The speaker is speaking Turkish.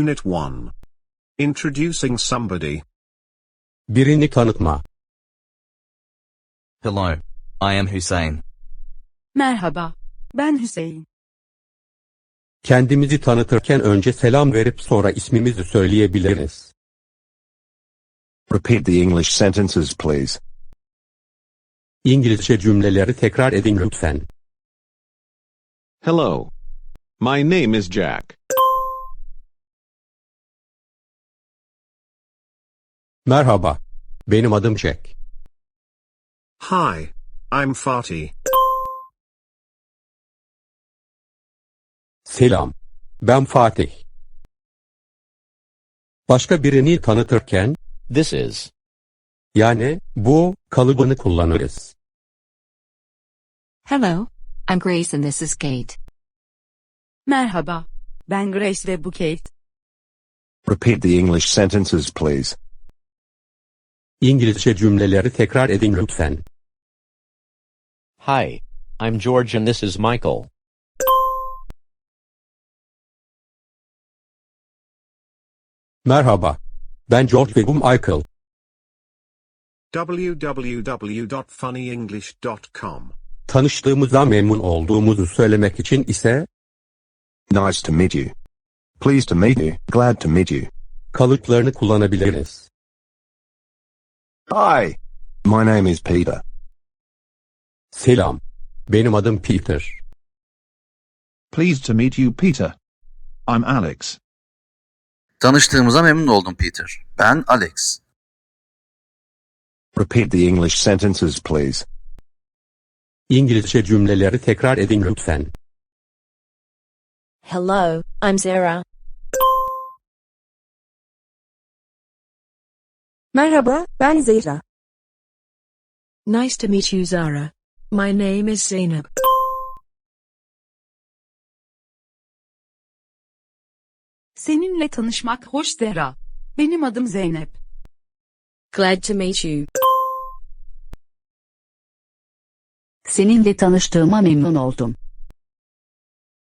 Unit 1. Introducing somebody. Birini tanıtma. Hello, I am Hussein. Merhaba, ben Hüseyin. Kendimizi tanıtırken önce selam verip sonra ismimizi söyleyebiliriz. Repeat the English sentences, please. İngilizce cümleleri tekrar edin lütfen. Hello. My name is Jack. Merhaba. Benim adım Jack. Hi. I'm Fatih. Selam. Ben Fatih. Başka birini tanıtırken, This is. yani bu kalıbını kullanırız. Hello, I'm Grace and this is Kate. Merhaba, ben Grace ve bu Kate. Repeat the English sentences, please. İngilizce cümleleri tekrar edin lütfen. Hi, I'm George and this is Michael. Merhaba. Ben George ve bu Michael. www.funnyenglish.com. Tanıştığımıza memnun olduğumuzu söylemek için ise Nice to meet you. Pleased to meet you. Glad to meet you. kalıplarını kullanabiliriz. Hi. My name is Peter. Selam. Benim adım Peter. Pleased to meet you, Peter. I'm Alex. Tanıştığımıza memnun oldum Peter. Ben Alex. Repeat the English sentences, please. İngilizce cümleleri tekrar edin lütfen. Hello, I'm Sarah. Merhaba, ben Zehra. Nice to meet you, Zara. My name is Zainab. Seninle tanışmak hoş Zehra. Benim adım Zeynep. Glad to meet you. Seninle tanıştığıma memnun oldum.